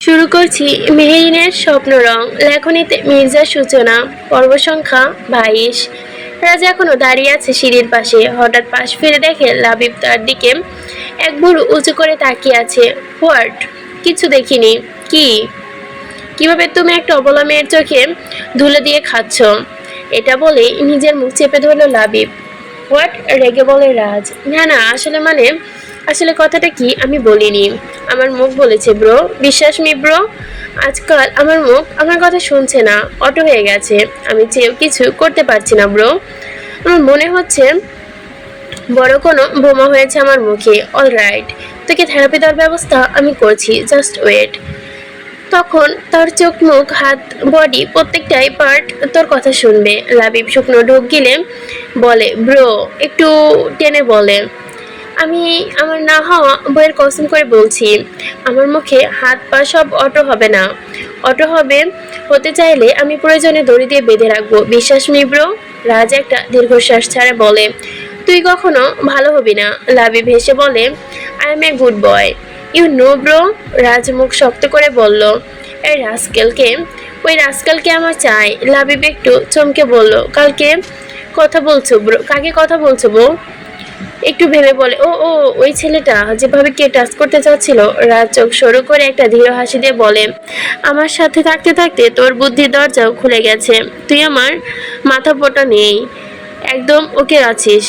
শুরু করছি মেহেরিনের স্বপ্ন রং, লেখনীতে মির্জার সূচনা, পর্ব সংখ্যা বাইশ। রাজা এখনও দাঁড়িয়ে আছে সিঁড়ির পাশে, হঠাৎ পাশ ফিরে দেখে লাবিব তার দিকে এক বুড়ো উঁচু করে তাকিয়ে আছে। হোয়াট? কিছু দেখিনি। কি? কীভাবে তুমি একটা অবলা মেয়ের চোখে ধুলে দিয়ে খাচ্ছ? এটা বলে নিজের মুখ চেপে ধরলো লাবিব। হোয়াট? রেগে বলে রাজ। না না, আসলে মানে আসলে কথাটা কি আমি বলিনি। আমার মুখ বলেছে, ব্রো। বিশ্বাস মি, ব্রো? আজকাল আমার মুখ আমার কথা শুনছে না। অটো হয়ে গেছে। আমি চেয়েও কিছু করতে পারছি না, ব্রো। আমার মনে হচ্ছে বড় কোনো বোমা হয়েছে আমার মুখে। অল রাইট তোকে থেরাপি দেওয়ার ব্যবস্থা আমি করছি। জাস্ট ওয়েট তখন তার চোখ, মুখ, হাত বডি প্রত্যেকটাই পার্ট তোর কথা শুনবে। লাবিব শুকনো ঢোক গিলে বলে, ব্রো, একটু টেনে বলে। আমি আমার না হওয়া বইয়ের কসম করে বলছি, আমার মুখে হাত পা সব অটো হবে না। অটো হবে হতে চাইলে আমি প্রয়োজনে দড়ি দিয়ে বেঁধে রাখব। বিশ্বাস মি ব্রো, রাজ একটা দীর্ঘশ্বাস ছাড়া বলে, তুই কখনো ভালো হবি না? লাবিব হেসে বলে I am a good boy you know bro Raj মুখ শক্ত করে বলল, এই রাজকেলকে ওই রাস্কেলকে আমার চাই। লাবিব একটু চমকে বলল, কালকে কথা বলছো ব্রো, কাকে কথা বলছো বউ? একটু ভেবে বলে, ও ও, ওই ছেলেটা যেভাবে কে টাচ করতে চাচ্ছিল। রাজ চোখ সরু করে একটা ধীর হাসি দিয়ে বলে, আমার সাথে থাকতে থাকতে তোর বুদ্ধির দরজাও খুলে গেছে। তুই আমার মাথা পোটা নেই। একদম ওকে আছিস?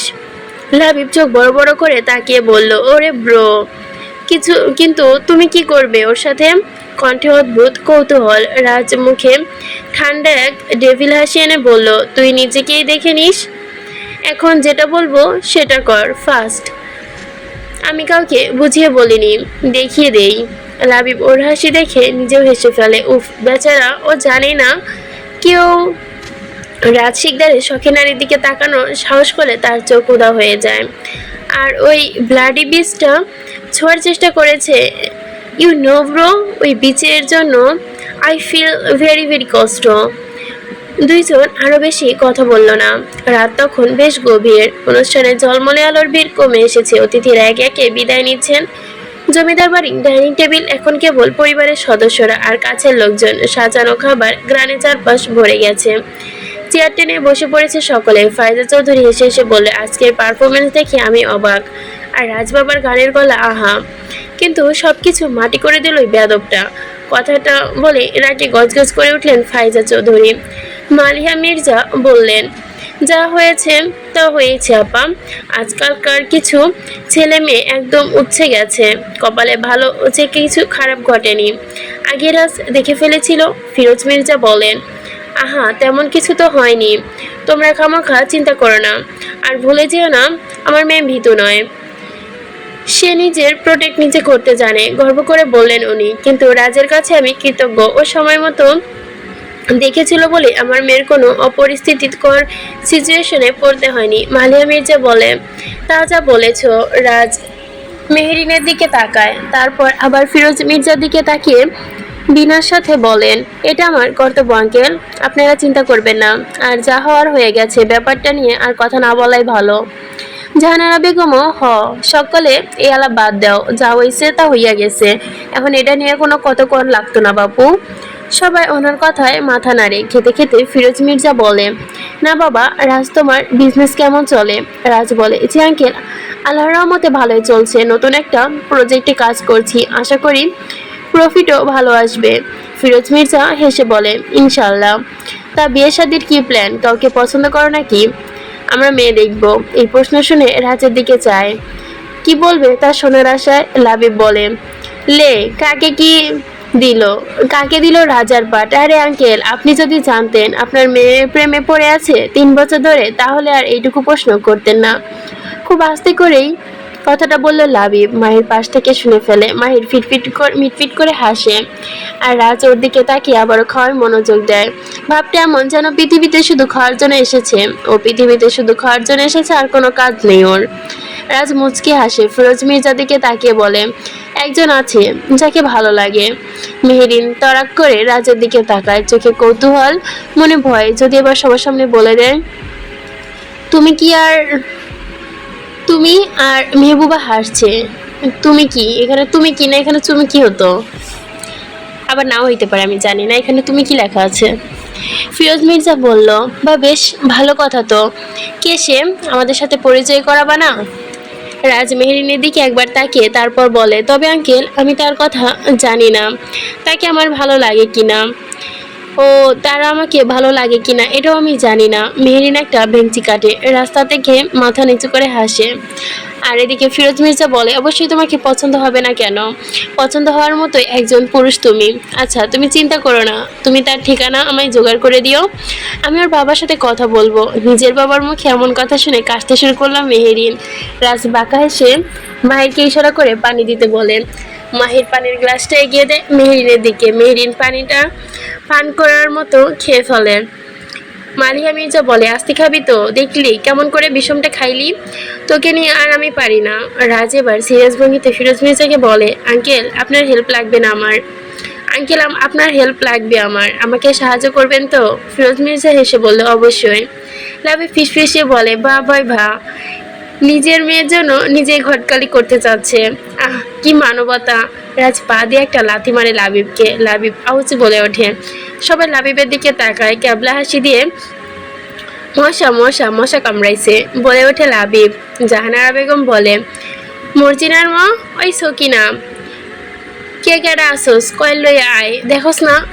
লাবিব চোখ বড় বড় করে তাকিয়ে বলল, ওরে ব্রো, কিছু, কিন্তু তুমি কি করবে? ওর সাথে কণ্ঠে অদ্ভুত কৌতূহল। রাজ মুখে ঠান্ডা এক ডেভিল হাসি এনে বলল, তুই নিজেকেই দেখে নিস? এখন যেটা বলব, সেটা কর ফার্স্ট আমি কাউকে বুঝিয়ে বলিনি, দেখিয়ে দেই। লাবিব ওর হাসি দেখে নিজেও হেসে ফেলে। উফ, বেচারা, ও জানে না কেউ রাজ শিকদারের শখে নারীর দিকে তাকানোর সাহস করলে তার চোখ উদা হয়ে যায়। আর ওই ব্লাডি বিচটা ছোঁয়ার চেষ্টা করেছে। ইউ নো ব্রো ওই বিচের জন্য আই ফিল ভেরি ভেরি কষ্ট। দুইজন আরও বেশি কথা বলল না। রাত তখন বেশ গভীর। অনুষ্ঠানে ঝলমলে আলোর ভিড় কমে এসেছে। অতিথিরা একে একে বিদায় নিচ্ছেন। জমিদার বাড়ির ডাইনিং টেবিল, এখন কেবল পরিবারের সদস্যরা আর কাছের লোকজন। সাজানো খাবার গ্রানে চারপাশ ভরে গেছে। চেয়ার টেনে বসে পড়েছে সকলে। ফায়দা চৌধুরী হেসে হেসে বলে আজকের পারফরমেন্স দেখে আমি অবাক। আর রাজবাবার গানের গলা, আহা। কিন্তু সবকিছু মাটি করে দিল ওই বেয়াদবটা কথাটা বলে রাগে গজগজ করে উঠলেন ফাইজা চৌধুরী। মালিহা মির্জা বললেন, যা হয়েছে তা হয়েছে, আপা। আজকালকার কিছু ছেলে মেয়ে একদম উচ্ছে গেছে। কপালে ভালো যে কিছু খারাপ ঘটেনি। আগে রাজ দেখে ফেলেছিল। ফিরোজ মির্জা বলেন, আহা, তেমন কিছু তো হয়নি। তোমরা খামাখা চিন্তা করো না। আর ভুলে যেও না, আমার মেয়ে ভীতু নয়। সে নিজের প্রোটেক্ট নিজে করতে জানে। গর্ব করে বললেন উনি, কিন্তু রাজের কাছে আমি কৃতজ্ঞ। ও সময় মতো দেখেছিল বলে আমার মেয়ের কোনো অপরিস্থিতিকর সিচুয়েশনে পড়তে হয়নি। মালিয়া মির্জা বলে, তা যা বলেছ, রাজ। মেহেরিনের দিকে তাকায়। তারপর আবার ফিরোজ মির্জার দিকে তাকিয়ে বিনার সাথে বলেন, এটা আমার কর্তব্য, আঙ্কেল। আপনারা চিন্তা করবেন না। আর যা হওয়ার হয়ে গেছে, ব্যাপারটা নিয়ে আর কথা না বলাই ভালো। জাহানারা বেগমও, হ, সকলে এই আলাপ বাদ দাও। যা হইছে তা হইয়া গেছে। এখন এটা নিয়ে কোনো কত কর লাগতো না, বাপু। সবাই ওনার কথায় মাথা নাড়ে, খেতে খেতে ফিরোজ মির্জা বলে, না বাবা, রাজ তোমার বিজনেস কেমন চলে? রাজ বলে, জি আঙ্কেল আল্লাহ রহমতে ভালোই চলছে, নতুন একটা প্রজেক্টে কাজ করছি, আশা করি প্রফিটও ভালো আসবে। ফিরোজ মির্জা হেসে বলে ইনশাল্লাহ তা বিয়ে শাদির কী প্ল্যান কাউকে পছন্দ করো নাকি? আমরা মেয়ে দেখব। এই প্রশ্ন শুনে রাজের দিকে চায়। কি বলবে তা শোনার আশায় লাবিব বলে, লে, কাকে কি দিল। কাকে দিল? রাজার পাট আরে আঙ্কেল, আপনি যদি জানতেন আপনার মেয়ে প্রেমে পড়ে আছে তিন বছর ধরে, তাহলে আর এইটুকু প্রশ্ন করতেন না। খুব আস্তে করেই কথাটা বলল লাবিব মাহির পাশ থেকে শুনে ফেলে। মাহির ফিটফিট মিটফিট করে হাসে। আর রাজ ওর দিকে তাকিয়ে আবারও খাওয়ার মনোযোগ দেয়। ভাবটা এমন যেন পৃথিবীতে শুধু খাওয়ার জন্য এসেছে। ও পৃথিবীতে শুধু খাওয়ার জন্য এসেছে আর কোনো কাজ নেই ওর। রাজ মুচকি হাসে। ফিরোজ মির্জা দিকে তাকিয়ে বলে, একজন আছে, যাকে ভালো লাগে। মেহেরিন তরাক করে রাজের দিকে তাকায়। চোখে কৌতূহল, মনে ভয়। যদি এবার সবার সামনে বলে দেয়, তুমি কি আর, তুমি আর মেহবুবা হাসছে? তুমি কি? এখানে তুমি কি না? এখানে তুমি কি হতো? আবার নাও হইতে পারে, আমি জানি না। এখানে তুমি কি লেখা আছে? ফিরোজ মির্জা বলল, বা বেশ, ভালো কথা তো। কে সে? আমাদের সাথে পরিচয় করাবা না? রাজমেহরিনের দিকে একবার তাকিয়ে তারপর বলে, তবে আঙ্কেল, আমি তার কথা জানি না। তাকে আমার ভালো লাগে কি না? ও, তারা আমাকে ভালো লাগে কিনা এটাও আমি জানি না। মেহরিন একটা ভেঞ্চি কাটে রাস্তা থেকে মাথা নিচু করে হাসে। আর এদিকে ফিরোজ মির্জা বলে, অবশ্যই তোমাকে পছন্দ হবে না কেন? পছন্দ হওয়ার মতো একজন পুরুষ তুমি। আচ্ছা তুমি চিন্তা করো না। তুমি তার ঠিকানা আমায় জোগাড় করে দিও। আমি ওর বাবার সাথে কথা বলব। নিজের বাবার মুখে এমন কথা শুনে কাশতে শুরু করলাম মেহেরিন রাজ বাঁকা হেসে মাহিরকে ইশারা করে পানি দিতে বলেন মাহির পানির গ্লাসটা এগিয়ে দেয় মেহেরিনের দিকে। মেহেরিন পানিটা পান করার মতো খেয়ে ফেলে। মালিহা মির্জা বলে, আস্তে খাবি তো, দেখলি, কেমন করে বিষমটা খাইলি? তোকে নিয়ে আর আমি পারি না। রাজ এবার সিরিয়াস ভঙ্গিতে ফিরোজ মির্জাকে বলে, আঙ্কেল, আপনার হেল্প লাগবে না আমার। আঙ্কেল আপনার হেল্প লাগবে আমার। আমাকে সাহায্য করবেন তো? ফিরোজ মির্জা হেসে বলল, অবশ্যই। লাভে ফিস ফিসিয়ে বলে বা ভাই ভা নিজের মেয়ের জন্য নিজে ঘটকালি করতে চাচ্ছে। আহ, কি মানবতা। রাজ পা দিয়ে একটা লাথি মারে লাবিবকে। লাবিব আউচি বলে ওঠে। সবাই লাবিবের দিকে তাকায়, ক্যাবলা হাসি দিয়ে মশা মশা মশা কামড়াইছে। বলে ওঠে লাবিব। জাহানারা বেগম বলে, মর্জিনার মা, ওই সকিনা। কে কেডা আসোস? কয়েল লইয়া আয়। দেখোস না,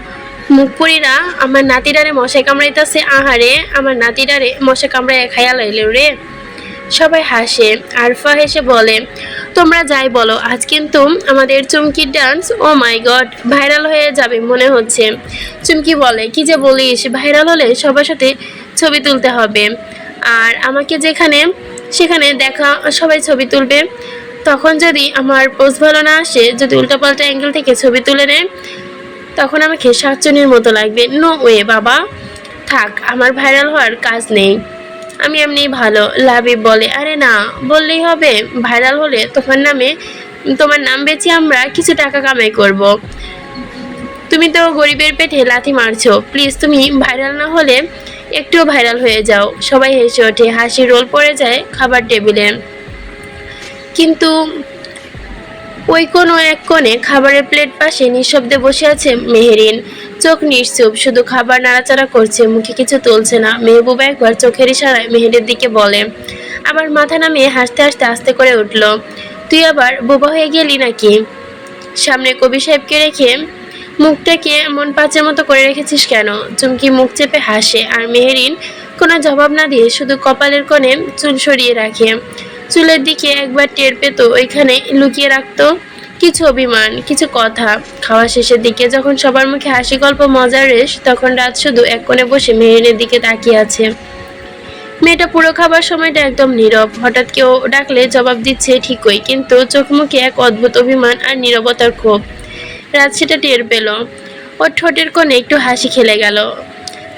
মুখপুরিরা আমার নাতিটারে মশা কামড়াইতেছে। আহারে, আমার নাতিটারে মশা কামড়াইয়া খাইয়া লইল রে। সবাই হাসে, আরফা হেসে বলে, তোমরা যাই বলো, আজ কিন্তু আমাদের চুমকির dance oh my god viral হয়ে যাবে মনে হচ্ছে। চুমকি বলে, কি যে বলিস ভাইরাল হলে সবার সাথে ছবি তুলতে হবে। আর আমাকে যেখানে, সেখানে দেখা, সবাই ছবি তুলবে। তখন যদি আমার পোজ ভালো না আসে, যদি উল্টাপাল্টা অ্যাঙ্গেল থেকে ছবি তুলে নেয়, তখন আমাকে সাতজনের মতো লাগবে। নো ওয়ে বাবা। থাক, আমার ভাইরাল হওয়ার কাজ নেই। আমি এমনি ভালো লাবিব বলে। আরে না, বললেই হবে ভাইরাল হলে তোমার নামে, তোমার নাম বেচে আমরা কিছু টাকা কামাই করব। তুমি তো গরিবের পেটে লাথি মারছো। প্লিজ তুমি ভাইরাল না হলে একটুও ভাইরাল হয়ে যাও। সবাই হেসে ওঠে, হাসি রোল পড়ে যায় খাবার টেবিলে। কিন্তু ওই কোনো এক কোণে খাবারের প্লেট পাশে নিঃশব্দে বসে আছে মেহেরিন। চোখ নিশ্চুপ, শুধু খাবার নাড়াচাড়া করছে, মুখে কিছু তুলছে না। মেহবুবা একবার চোখের ইশারায় মেহেরের দিকে বলে, আবার মাথা নামিয়ে হাসতে হাসতে আস্তে করে উঠল। তুই আবার বোবা হয়ে গেলি নাকি? সামনে কবি সাহেবকে রেখে মুখটাকে মন পাঁচের মতো করে রেখেছিস কেন? চুমকি মুখ চেপে হাসে, আর মেহেরিন কোনো জবাব না দিয়ে শুধু কপালের কোণে চুল সরিয়ে রাখে। চুলের দিকে একবার টের পেতো, ওইখানে লুকিয়ে রাখতো। কিছু অভিমান, কিছু কথা খাওয়া শেষের দিকে যখন সবার মুখে হাসি গল্প মজার রেশ, তখন রাত শুধু এক কোণে বসে মেহেরিনের দিকে তাকিয়ে আছে। মেয়েটা পুরো খাবার সময়টা একদম নীরব। হঠাৎ কেউ ডাকলে জবাব দিচ্ছে, ঠিকই। কিন্তু চোখ মুখে এক অদ্ভুত অভিমান আর নীরবতার ক্ষোভ। রাত সেটা টের পেল। ওর ঠোঁটের কোণে একটু হাসি খেলে গেল।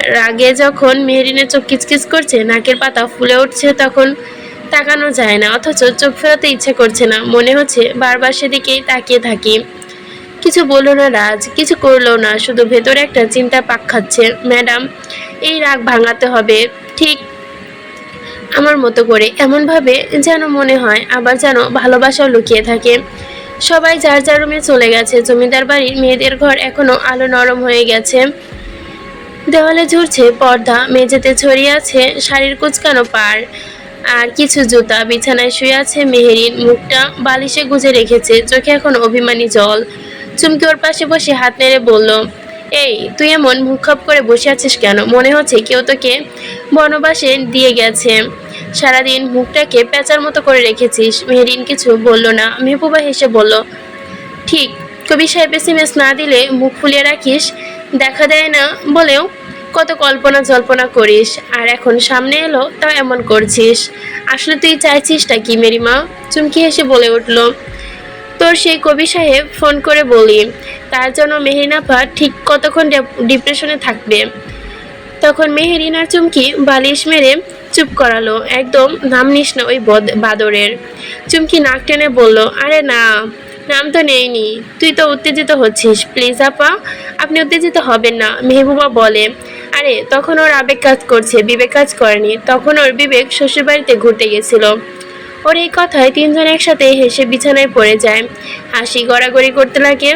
রাগে যখন মেহরিনের চোখ কিচকিচ করছে, নাকের পাতা ফুলে উঠছে, তখন তাকানো যায় না, অথচ চোখ ফেরাতে ইচ্ছে করছে না। মনে হচ্ছে বারবার সেদিকেই তাকিয়ে থাকি। কিছু বলল না রাজ, কিছু করল না, শুধু ভেতরে একটা চিন্তা পাক খাচ্ছে। ম্যাডাম, এই রাগ ভাঙাতে হবে। ঠিক আমার মতো করে, এমনভাবে যেন মনে হয়, আবার যেন ভালোবাসাও লুকিয়ে থাকে। সবাই যার যার রুমে চলে গেছে, জমিদার বাড়ির মেয়েদের ঘর এখনও আলো নরম হয়ে গেছে। দেওয়ালে ঝুরছে পর্দা, মেঝেতে ছড়িয়ে আছে শাড়ির কুচকানো পার আর কিছু জুতা বিছানায় শুয়ে আছে মেহেরিন মুখটা বালিশে গুজে রেখেছে, চোখে এখন অভিমানী জল। চুমকি ওর পাশে বসে হাত নেড়ে বলল, এই, তুই এমন মুখ খাপ করে বসে আছিস কেন? মনে হচ্ছে কেউ তোকে বনবাসে দিয়ে গেছে। সারাদিন মুখটাকে পেঁচার মতো করে রেখেছিস। মেহেরিন কিছু বলল না। মেহবুবা হেসে বলল, ঠিক, কবি সাহেব এসএমএস না দিলে মুখ ফুলিয়ে রাখিস, দেখা দেয় না বলেও কত কল্পনা জল্পনা করিস, আর এখন সামনে এলো, তাও এমন করছিস। আসলে তুই চাইছিস চাইছিসটা কি, মেরিমা? চুমকি হেসে বলে উঠল, তোর সেই কবি সাহেব ফোন করে বলি, তার জন্য মেহরিনাফা ঠিক কতক্ষণ ডিপ্রেশনে থাকবে? তখন মেহেরিন আর চুমকি বালিশ মেরে চুপ করালো, একদম নাম নিস না ওই বদ- বাদরের। চুমকি নাক টেনে বলল, আরে না, নাম তো নেইনি, তুই তো উত্তেজিত হচ্ছিস, প্লিজ আপা আপনি উত্তেজিত হবেন না, মেহবুবা বলে। আরে, তখন ওর আবেগ কাজ করছে, বিবেক কাজ করেনি। তখন ওর বিবেক শ্বশুরবাড়িতে ঘুরতে গেছিল। ওর এই কথায় তিনজন একসাথে হেসে বিছানায় পড়ে যায়। হাসি গড়াগড়ি করতে লাগে।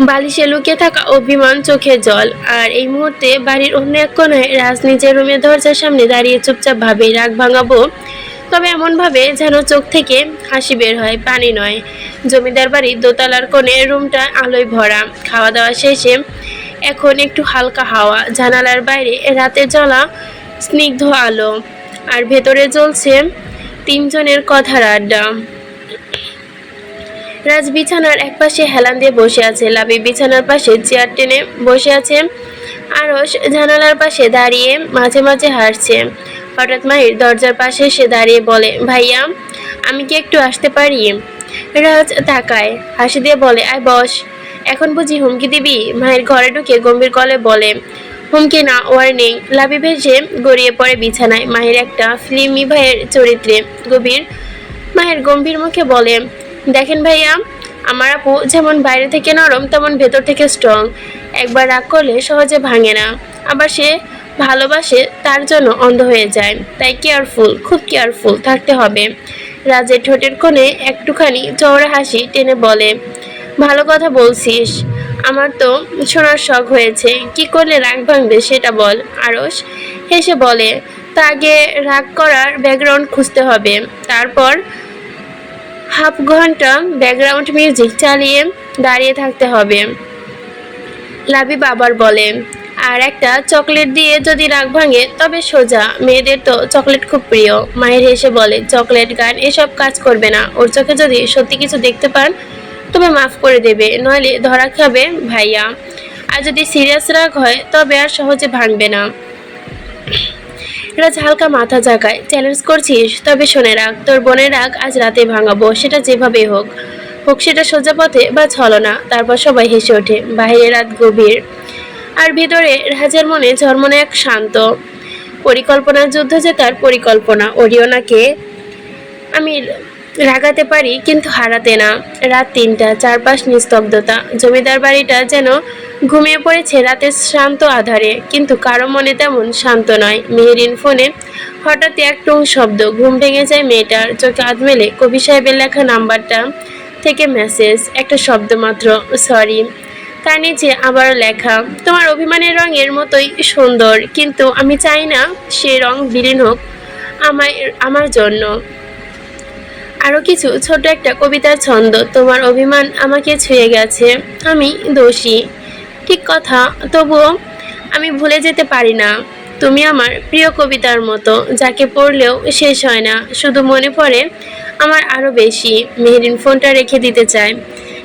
বালিশে লুকিয়ে থাকা অভিমান চোখে জল। আর এই মুহূর্তে বাড়ির অন্য এক কোনায় রাজ নিজের রুমের দরজার সামনে দাঁড়িয়ে চুপচাপ ভাবে রাগ ভাঙাবো। তবে এমনভাবে যেন চোখ থেকে হাসি বের হয়, পানি নয়। জমিদার বাড়ির দোতলার কোণে রুমটা আলোয় ভরা। খাওয়া দাওয়া শেষে এখন একটু হালকা হাওয়া। জানালার বাইরে রাতে জ্বলা, স্নিগ্ধ আলো। আর ভেতরে জ্বলছে তিনজনের কথার আড্ডা। রাজ বিছানার একপাশে হেলান দিয়ে বসে আছে। লাবি বিছানার পাশে চেয়ার টেনে বসে আছে। আরস জানালার পাশে দাঁড়িয়ে মাঝে মাঝে হাসছে। হঠাৎ মাহির দরজার পাশে এসে দাঁড়িয়ে বলে, ভাইয়া, আমি কি একটু আসতে পারি? রাজ তাকায়, হাসি দিয়ে বলে, আয় বস। এখন বুঝি হুমকি দিবি? মায়ের ঘরে ঢুকে গম্ভীর কলে বলে, হুমকি না ওয়ার্নিং লাভি ভেসে গড়িয়ে পড়ে বিছানায়। মায়ের একটা ফিল্মি ভাইয়ের চরিত্রে গভীর, মায়ের গম্ভীর মুখে বলে, দেখেন ভাইয়া, আমার আপু যেমন বাইরে থেকে নরম, তেমন ভেতর থেকে স্ট্রং একবার রাগ করলে সহজে ভাঙে না। আবার সে ভালোবাসে, তার জন্য অন্ধ হয়ে যায়। তাই কেয়ারফুল খুব কেয়ারফুল থাকতে হবে। রাজের ঠোঁটের কোণে একটুখানি চওড়া হাসি টেনে বলে, ভালো কথা বলছিস। আমার তো শোনার শখ হয়েছে। কি করলে রাগ ভাঙবে সেটা বল। আরস হেসে বলে, তা আগে রাগ করার ব্যাকগ্রাউন্ড খুঁজতে হবে। তারপর হাফ ঘণ্টা ব্যাকগ্রাউন্ড মিউজিক চালিয়ে দাঁড়িয়ে থাকতে হবে। লাবি বাবার বলে আর একটা চকলেট দিয়ে যদি রাগ ভাঙে, তবে সোজা। মেয়েদের তো চকলেট খুব প্রিয়। মায়ের হেসে বলে, চকলেট গান, এসব কাজ করবে না। ওর চোখে যদি সত্যি কিছু দেখতে পান, তবে মাফ করে দেবে। নইলে ধরা খাবে ভাইয়া। আর যদি সিরিয়াস রাগ হয়, তবে আর সহজে ভাঙবে না। রাজ হালকা মাথা জাগায়, চ্যালেঞ্জ করছিস? তবে শোনে রাখ তোর বোনের রাগ আজ রাতে ভাঙাবো। সেটা যেভাবেই হোক। হোক সেটা সোজা পথে বা ছলনা। তারপর সবাই হেসে ওঠে। বাইরে রাত গভীর। আর ভিতরে রাজার মনে জন্মনে এক শান্ত পরিকল্পনার যুদ্ধ জেতার পরিকল্পনা। ওরিওনাকে আমি রাগাতে পারি, কিন্তু হারাতে না। রাত তিনটা, চারপাশ নিস্তব্ধতা। জমিদার বাড়িটা যেন ঘুমিয়ে পড়েছে রাতের শান্ত আধারে, কিন্তু কারও মনে তেমন শান্ত নয়। মেহেরিন ফোনে হঠাৎ এক টুং শব্দ, ঘুম ভেঙে যায় মেয়েটার চোখে আধ মেলে। কবি সাহেবের লেখা নাম্বারটা থেকে মেসেজ একটা শব্দ মাত্র সরি তার নিচে আবার লেখা, তোমার অভিমানের রঙের মতোই সুন্দর, কিন্তু আমি চাই না সে রং বিলীন হোক আমায়, আমার জন্য। আরও কিছু ছোট একটা কবিতার ছন্দ, তোমার অভিমান আমাকে ছুঁয়ে গেছে, আমি দোষী। ঠিক কথা, তবুও আমি ভুলে যেতে পারি না। তুমি আমার প্রিয় কবিতার মতো, যাকে পড়লেও শেষ হয় না, শুধু মনে পড়ে আমার আরও বেশি। মেহরিন ফোনটা রেখে দিতে চায়।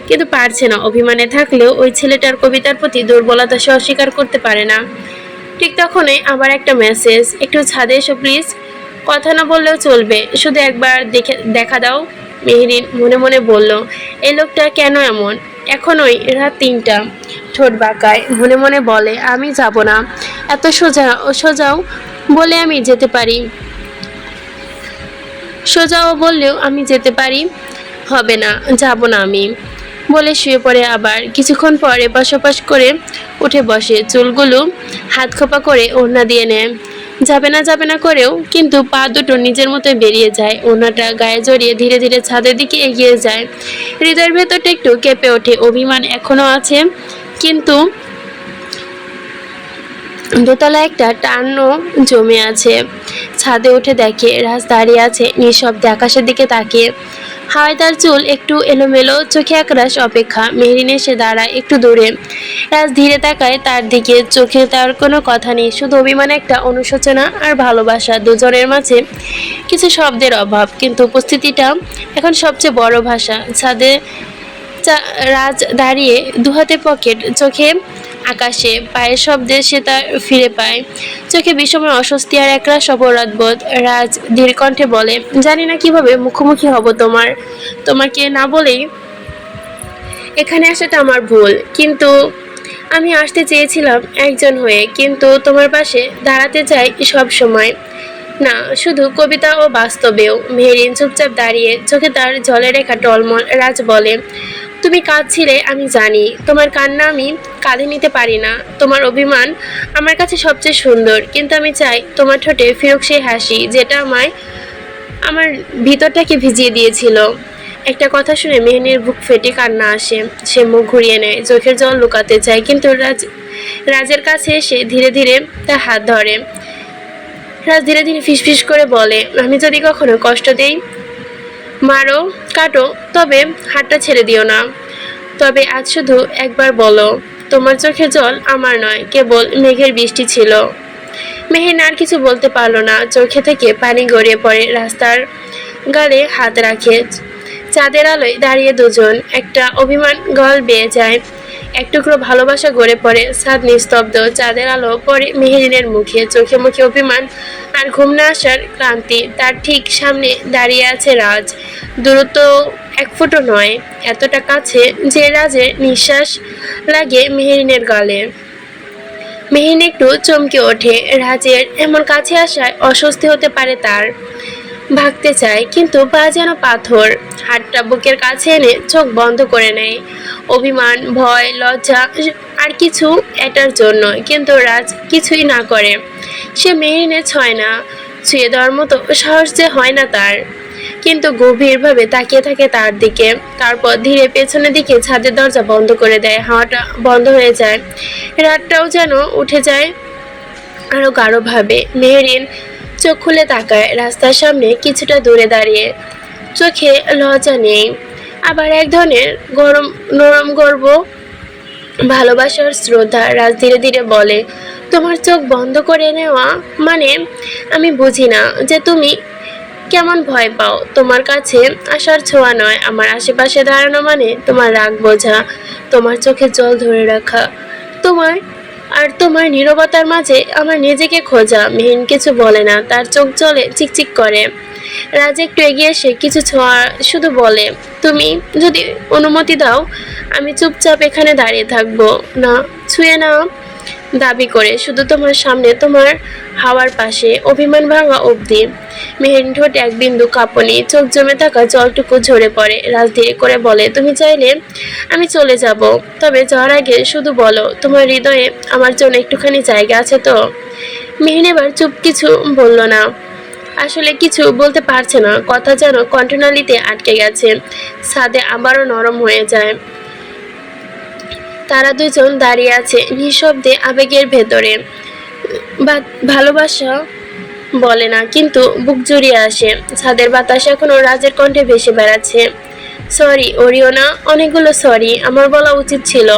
কিন্তু পারছে না। অভিমানে থাকলেও ওই ছেলেটার কবিতার প্রতি দুর্বলতা সে অস্বীকার করতে পারে না। ঠিক তখনই আবার একটা মেসেজ একটু ছাদে এসো প্লিজ কথা না বললেও চলবে। শুধু একবার দেখে, দেখা দাও, মেহরিন মনে মনে বলল, এই লোকটা কেন এমন? এখনই রাত তিনটা। ঠোঁট বাঁকায়, মনে মনে বলে, আমি যাব না। এত সোজা, সোজাও বলে আমি যেতে পারি। সোজাও বললেও আমি যেতে পারি। হবে না, যাব না আমি। বলে শুয়ে পড়ে আবার কিছুক্ষণ পরে বসবাস করে উঠে বসে, চুলগুলো হাত খোপা করে ওড়না দিয়ে নেয়। যাবে না যাবে না করেও কিন্তু পা দুটো নিজের মতো বেরিয়ে যায়। ওনাটা গায়ে জড়িয়ে ধীরে ধীরে ছাদের দিকে এগিয়ে যায়। হৃদয়ের ভেতরটা একটু কেঁপে ওঠে। অভিমান এখনও আছে, কিন্তু দোতলা একটা টানও জমে আছে। ছাদে উঠে দেখে রাজ দাঁড়িয়ে আছে, নিঃশব্দে আকাশের দিকে তাকিয়ে। হাওয়ায় তার চুল একটু এলোমেলো, চোখে একরাশ অপেক্ষা, মেহরিন এসে দাঁড়ায় একটু দূরে। রাজ ধীরে তাকায়, তার দিকে চোখে তার কোনো কথা নেই, শুধু অভিমান একটা অনুশোচনা আর ভালোবাসা, দুজনের মাঝে কিছু শব্দের অভাব। কিন্তু উপস্থিতিটা এখন সবচেয়ে বড় ভাষা, ছাদে রাজ দাঁড়িয়ে দুহাতে পকেট, চোখে আকাশে, পায়ের শব্দে সে তার ফিরে পায়। চোখে বিষময় অস্বস্তি আর একরা অপরাধ বোধ রাজ ধীর কণ্ঠে বলে, জানি না কীভাবে মুখোমুখি হব তোমার, তোমাকে না বলেই এখানে আসাটা আমার ভুল। কিন্তু আমি আসতে চেয়েছিলাম একজন হয়ে, কিন্তু তোমার পাশে দাঁড়াতে চাই সব সময়। না, শুধু কবিতা ও বাস্তবেও। মেহরিন চুপচাপ দাঁড়িয়ে চোখে তার জলে রেখা টলমল। রাজ বলে তুমি কাঁদছিলে, আমি জানি। তোমার কান্না আমি কাঁধে নিতে পারি না। তোমার অভিমান আমার কাছে সবচেয়ে সুন্দর। কিন্তু আমি চাই তোমার ঠোঁটে ফিরুক সেই হাসি, যেটা আমায়, আমার ভিতরটাকে ভিজিয়ে দিয়েছিল। একটা কথা শুনে মেহনির বুক ফেটে কান্না আসে। সে মুখ ঘুরিয়ে নেয়, চোখের জল লুকাতে চায়, কিন্তু রাজ, রাজের কাছে এসে ধীরে ধীরে তার হাত ধরে। রাজ ধীরে ধীরে ফিসফিস করে বলে, আমি যদি কখনো কষ্ট দেই, মারো কাটো, তবে হাতটা ছেড়ে দিও না। তবে আজ শুধু একবার বলো, তোমার চোখে জল আমার নয়, কেবল মেঘের বৃষ্টি ছিল। মেহেন আর কিছু বলতে পারল না, চোখে থেকে পানি গড়িয়ে পড়ে রাস্তার গালে হাত রাখে। চাঁদের আলোয় দাঁড়িয়ে দুজন একটা অভিমান গল বেয়ে যায়। এক টুকরো ভালোবাসা গড়ে পড়ে সাদ নিস্তব্ধ, চাঁদের আলো পরে মেহেরিনের মুখে, চোখে মুখে অভিমান আর ঘুম না আসার ক্লান্তি। তার ঠিক সামনে দাঁড়িয়ে আছে রাজ। দূরত্ব এক ফুটও নয়, এতটা কাছে যে রাজের নিঃশ্বাস লাগে মেহেরিনের গালে। মেহিন একটু চমকে ওঠে। রাজের এমন কাছে আসায় অস্বস্তি হতে পারে তার। ভাগতে চায়, কিন্তু পা যেন পাথর। হাতটা বুকের কাছে এনে চোখ বন্ধ করে নেয়। অভিমান, ভয়, লজ্জা আর কিছু এটার জন্য কিন্তু রাজ কিছুই না করে। সে মেহিনে ছয় না, ছুঁয়ে দেওয়ার মতো সাহস যে হয় না তার। কিন্তু গভীরভাবে তাকিয়ে থাকে তার দিকে। তারপর ধীরে পেছনের দিকে ছাদের দরজা বন্ধ করে দেয়। হাওয়াটা বন্ধ হয়ে যায়। রাতটাও যেন উঠে যায় আরও গাঢ়ভাবে। মেহরিন চোখ খুলে তাকায়। রাস্তার সামনে কিছুটা দূরে দাঁড়িয়ে চোখে লজ্জা নেই। আবার এক ধরনের গরম, নরম গর্ব, ভালোবাসার শ্রদ্ধা রাজ ধীরে ধীরে বলে, তোমার চোখ বন্ধ করে নেওয়া মানে আমি বুঝি না যে তুমি কেমন ভয় পাও। তোমার কাছে আসার ছোঁয়া নয়, আমার আশেপাশে দাঁড়ানো মানে তোমার রাগ বোঝা, তোমার চোখে জল ধরে রাখা, তোমার আর তোমার নিরবতার মাঝে আমার নিজেকে খোঁজা। মেহিন কিছু বলে না, তার চোখ জলে চিকচিক করে। রাজ একটু এগিয়ে এসে কিছু ছোঁয়া শুধু বলে, তুমি যদি অনুমতি দাও, আমি চুপচাপ এখানে দাঁড়িয়ে থাকব। না, ছুঁয়ে না দাবি করে, শুধু তোমার সামনে, তোমার হাওয়ার পাশে, অভিমান ভাঙা অবধি, মেহেরিন ঠোঁট এক বিন্দু কাঁপনি, চোখ জমে থাকা জলটুকু ঝরে পড়ে। রাজ ধীরে করে বলে, তুমি চাইলে আমি চলে যাব, তবে যাওয়ার আগে শুধু বলো, তোমার হৃদয়ে আমার জন্য একটুখানি জায়গা আছে তো? মেহিন এবার চুপ কিছু বলল না। আসলে কিছু বলতে পারছে না, কথা যেন কণ্ঠনালীতে আটকে গেছে, ছাদে আবারও নরম হয়ে যায়। তারা দুজন দাঁড়িয়ে আছে নিঃশব্দে আবেগের ভেতরে। ভালোবাসা বলে না, কিন্তু বুক জুড়িয়ে আসে। ছাদের বাতাস এখনও রাজের কণ্ঠে ভেসে বেড়াচ্ছে। সরি, ওরিওনা, অনেকগুলো সরি, আমার বলা উচিত ছিল।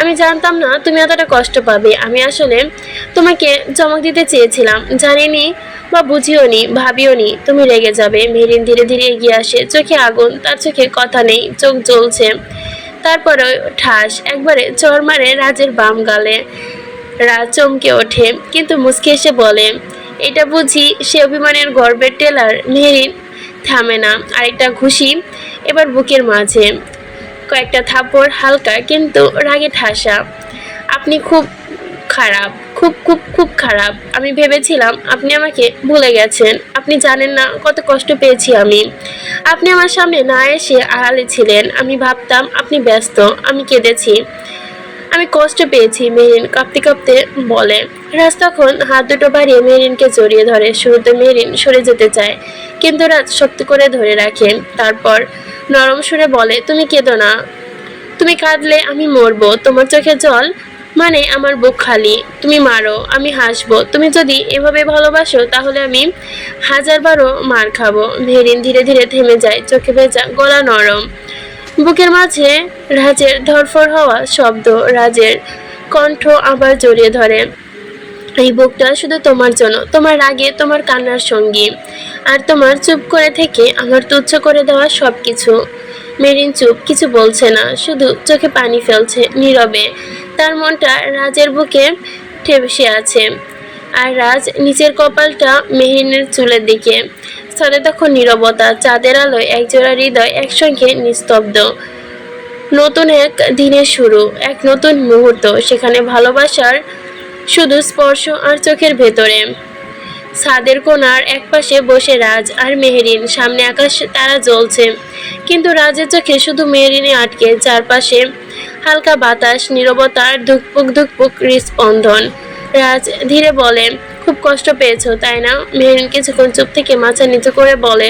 আমি জানতাম না তুমি এতটা কষ্ট পাবে। আমি আসলে তোমাকে চমক দিতে চেয়েছিলাম। জানিনি বা বুঝিও নি ভাবিও নি তুমি রেগে যাবে। মেরিন ধীরে ধীরে এগিয়ে আসে। চোখে আগুন, তার চোখে কথা নেই, চোখ জ্বলছে। তারপরে ঠাস, একবারে চর মারে রাজের বাম গালে। রাজ চমকে ওঠে, কিন্তু মুচকে এসে বলে, এটা বুঝি সে অভিমানের গর্বের টেলার মেহরিন থামে না। আরেকটা ঘুষি এবার বুকের মাঝে। কয়েকটা থাপড় হালকা, কিন্তু রাগে ঠাসা। আপনি খুব খারাপ। খুব খুব খুব খারাপ। আমি ভেবেছিলাম আপনি আমাকে ভুলে গেছেন। আপনি জানেন না কত কষ্ট পেয়েছি আমি। আপনি আমার সামনে না এসে আড়ালে ছিলেন। আমি ভাবতাম আপনি ব্যস্ত, আমি কেঁদেছি। আমি কষ্ট পেয়েছি, মেরিন কাঁপতে কাঁপতে বলে। রাজ তখন হাত দুটো বাড়িয়ে মেরিনকে জড়িয়ে ধরে। শুরুতে মেরিন সরে যেতে চায়, কিন্তু রাজ শক্ত করে ধরে রাখে তারপর নরম সুরে বলে, তুমি কেঁদো না। তুমি কাঁদলে আমি মরবো। তোমার চোখে জল মানে আমার বুক খালি, তুমি মারো, আমি হাসবো। তুমি যদি এভাবে ভালোবাসো, তাহলে আমি হাজার বারো মার খাব। মেরিন ধীরে ধীরে থেমে যায়, চোখে ভেজা গলা নরম। বুকের মাঝে রাজের ধরফর হওয়া শব্দ, রাজের কণ্ঠ আবার জড়িয়ে ধরে। এই বুকটা শুধু তোমার জন্য, তোমার রাগে, তোমার কান্নার সঙ্গী। আর তোমার চুপ করে থেকে আমার তুচ্ছ করে দেওয়া সব কিছু মেরিন চুপ, কিছু বলছে না, শুধু চোখে পানি ফেলছে নীরবে। তার মনটা রাজের বুকে ঠেবসে আছে। আর রাজ নিচের কপালটা মেহরিনের চুলের দিকে। স্থলে তখন নীরবতা, চাঁদের আলোয় একজোড়া হৃদয় একসঙ্গে নিস্তব্ধ। নতুন এক দিনের শুরু, এক নতুন মুহূর্ত, সেখানে ভালোবাসার শুধু স্পর্শ আর চোখের ভেতরে। ছাদের কোণার একপাশে বসে রাজ আর মেহেরিন, সামনে আকাশ তারা জ্বলছে। কিন্তু রাজের চোখে শুধু মেহেরিনে আটকে, চারপাশে হালকা বাতাস নীরবতা আর ধুকপুক ধুকপুক হৃস্পন্দন রাজ ধীরে বলে, খুব কষ্ট পেয়েছ, তাই না? মেহেরিন কিছুক্ষণ চুপ থেকে মাথা নিচু করে বলে,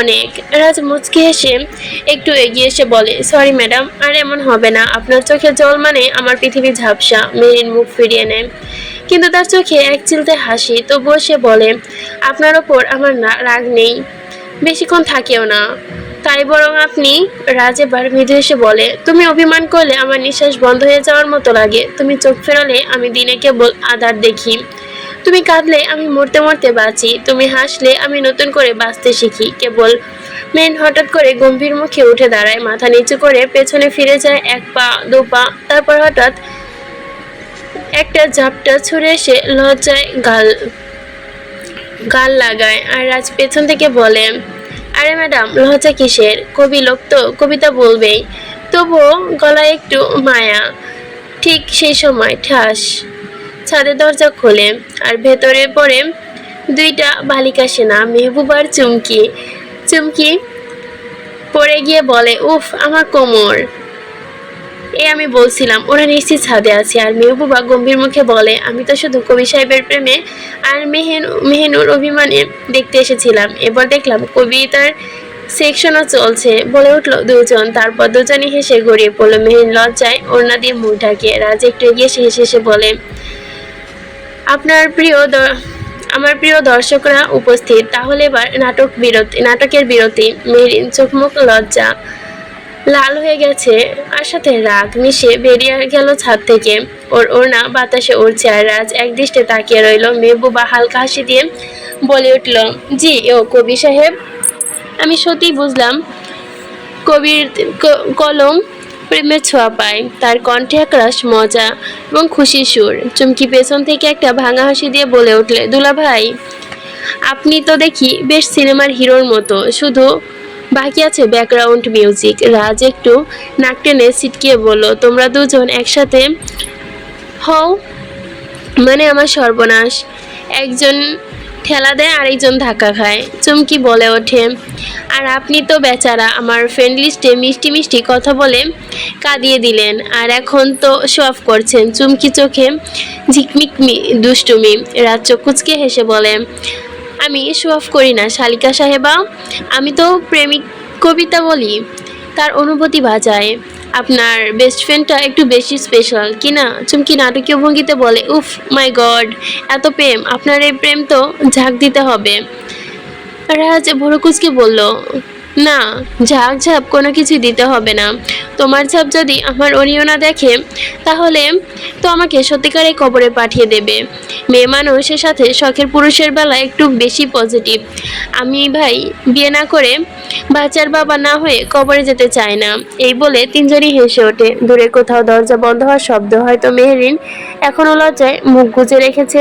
অনেক। রাজ মুচকি হেসে একটু এগিয়ে এসে বলে, সরি ম্যাডাম, আর এমন হবে না। আপনার চোখে জল মানে আমার পৃথিবী ঝাপসা। মেরিন মুখ ফিরিয়ে নেয়। কিন্তু তার চোখে এক চিলতে হাসি, তবুও সে বলে, আপনার ওপর আমার রাগ নেই। বেশিক্ষণ থাকেও না। তাই বরং আপনি রাজ এবার মৃদু এসে বলে, তুমি অভিমান করলে আমার নিঃশ্বাস বন্ধ হয়ে যাওয়ার মতো লাগে। তুমি চোখ ফেরালে আমি দিনে কেবল আধার দেখি। তুমি কাঁদলে আমি মরতে মরতে বাঁচি। তুমি হাসলে আমি নতুন করে বাঁচতে শিখি। কেবল মেন হঠাৎ করে গম্ভীর মুখে উঠে দাঁড়ায়, মাথা নিচু করে পেছনে ফিরে যায়, এক পা, দু পা, তারপর হঠাৎ একটা ঝাপটা ছুড়ে এসে লজ্জায় গাল গাল লাগায় আর রাজ পেছন থেকে বলে, আরে ম্যাডাম, লজ্জা কিসের? কবি লোক তো, কবিতা বলবেই। তবুও গলায় একটু মায়া। ঠিক সেই সময় ঠাস। ছাদের দরজা খোলে আর ভেতরে পড়ে দুইটা বালিকা সেনা মেহবুবার চুমকি। চুমকি পড়ে গিয়ে বলে, উফ, আমার কোমর। এ আমি বলছিলাম, ওরা নিশ্চিত ছাদে আছে। আর মেহবুবা গম্ভীর মুখে বলে, আমি তো শুধু কবি সাহেবের প্রেমে আর মেহেন, মেহেনুর অভিমানে দেখতে এসেছিলাম। এবার দেখলাম কবিতার সেকশনও চলছে। বলে উঠল দুজন। তারপর দুজনই হেসে গড়িয়ে পড়ল। মেহেন লজ্জায় ওড়না দিয়ে মুখ ঢাকে রাজ একটু এগিয়ে এসে হেসে হেসে বলে, আপনার প্রিয় আমার প্রিয় দর্শকরা উপস্থিত। তাহলে এবার নাটক বিরতি, নাটকের বিরতি। মেহরিন চোখ মুখ লজ্জা লাল হয়ে গেছে। আর সাথে রাগ মিশে বেরিয়ে গেল ছাদ থেকে। ওর ওড়না বাতাসে উড়ছে আর রাজ এক দৃষ্টে তাকিয়ে রইল। মেহবুবা হালকা হাসি দিয়ে বলে উঠল, জি, ও কবি সাহেব। আমি সত্যিই বুঝলাম, কবির কলম প্রেমের ছোঁয়া পায়। তার কণ্ঠে এক একরাশ মজা এবং খুশির সুর। চুমকি পেছন থেকে একটা ভাঙা হাসি দিয়ে বলে উঠলে দুলা ভাই আপনি তো দেখি বেশ সিনেমার হিরোর মতো। শুধু বাকি আছে ব্যাকগ্রাউন্ড মিউজিক রাজ একটু নাক টেনে ছিটকিয়ে বলল, তোমরা দুজন একসাথে হও মানে আমার সর্বনাশ। একজন ঠেলা দেয়, আরেকজন ধাক্কা খায় চুমকি বলে ওঠে। আর আপনি তো বেচারা, আমার ফ্রেন্ড লিস্টে মিষ্টি মিষ্টি কথা বলে কাঁদিয়ে দিলেন, আর এখন তো শো অফ করছেন চুমকি চোখে ঝিকমিক মি- দুষ্টুমি। রাত চোখ কুচকে হেসে বলে আমি শো অফ করি না, শালিকা সাহেবা। আমি তো প্রেমিক কবিতা বলি, তার অনুভূতি বাজায়। আপনার বেস্ট ফ্রেন্ডটা একটু বেশি স্পেশাল কি না? চুমকি নাটকীয় ভঙ্গিতে বলে, উফ মাই গড এত প্রেম, আপনার এই প্রেম তো ঝাঁক দিতে হবে। রাজ ভরকুচকে বলল না, ঝাঁক ঝাপ কোনো কিছু দিতে হবে না। তোমার ঝাপ যদি আমার অনিয়না দেখে, তাহলে তো আমাকে সত্যিকারে কবরে পাঠিয়ে দেবে। মেয়ে মানুষের সাথে শখের পুরুষের বেলা একটু বেশি পজিটিভ আমি ভাই, বিয়ে না করে বাচ্চার বাবা না হয়ে কবরে যেতে চায় না। এই বলে তিনজনই হেসে ওঠে। দূরে কোথাও দরজা বন্ধ হওয়ার শব্দ হয়তো মেহরিন এখনও লজ্জায় মুখ গুজে রেখেছে।